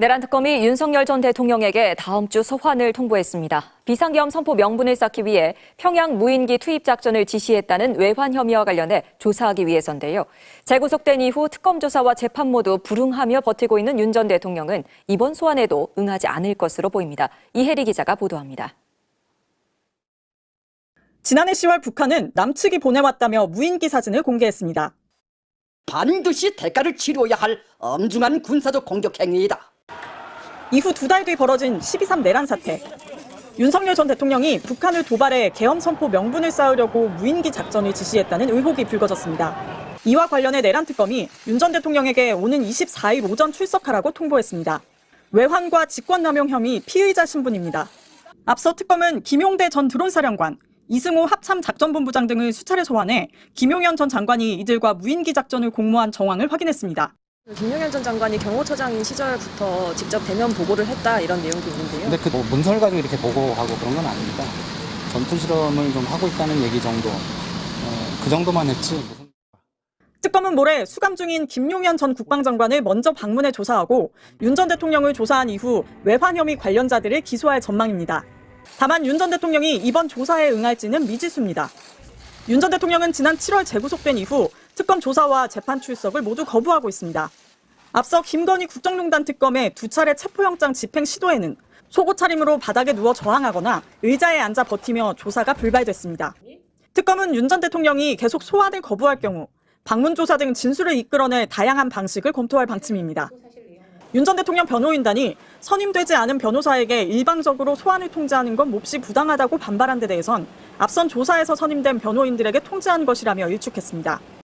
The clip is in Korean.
내란 특검이 윤석열 전 대통령에게 다음 주 소환을 통보했습니다. 비상계엄 선포 명분을 쌓기 위해 평양 무인기 투입 작전을 지시했다는 외환 혐의와 관련해 조사하기 위해서인데요. 재구속된 이후 특검 조사와 재판 모두 불응하며 버티고 있는 윤 전 대통령은 이번 소환에도 응하지 않을 것으로 보입니다. 이혜리 기자가 보도합니다. 지난해 10월 북한은 남측이 보내왔다며 무인기 사진을 공개했습니다. 반드시 대가를 치러야 할 엄중한 군사적 공격 행위이다. 이후 두 달 뒤 벌어진 12.3 내란 사태. 윤석열 전 대통령이 북한을 도발해 계엄 선포 명분을 쌓으려고 무인기 작전을 지시했다는 의혹이 불거졌습니다. 이와 관련해 내란 특검이 윤 전 대통령에게 오는 24일 오전 출석하라고 통보했습니다. 외환과 직권남용 혐의 피의자 신분입니다. 앞서 특검은 김용대 전 드론 사령관, 이승호 합참 작전본부장 등을 수차례 소환해 김용현 전 장관이 이들과 무인기 작전을 공모한 정황을 확인했습니다. 김용현 전 장관이 경호처장인 시절부터 직접 대면 보고를 했다 이런 내용도 있는데요. 근데 그 뭐 문서를 가지고 이렇게 보고하고 그런 건 아닙니다. 전투 실험을 좀 하고 있다는 얘기 정도. 어, 그 정도만 했지. 무슨 특검은 모레 수감 중인 김용현 전 국방장관을 먼저 방문해 조사하고 윤 전 대통령을 조사한 이후 외환 혐의 관련자들을 기소할 전망입니다. 다만 윤 전 대통령이 이번 조사에 응할지는 미지수입니다. 윤 전 대통령은 지난 7월 재구속된 이후 특검 조사와 재판 출석을 모두 거부하고 있습니다. 앞서 김건희 국정농단 특검의 두 차례 체포영장 집행 시도에는 속옷 차림으로 바닥에 누워 저항하거나 의자에 앉아 버티며 조사가 불발됐습니다. 특검은 윤 전 대통령이 계속 소환을 거부할 경우 방문 조사 등 진술을 이끌어낼 다양한 방식을 검토할 방침입니다. 윤 전 대통령 변호인단이 선임되지 않은 변호사에게 일방적으로 소환을 통지하는 건 몹시 부당하다고 반발한 데 대해선 앞선 조사에서 선임된 변호인들에게 통지한 것이라며 일축했습니다.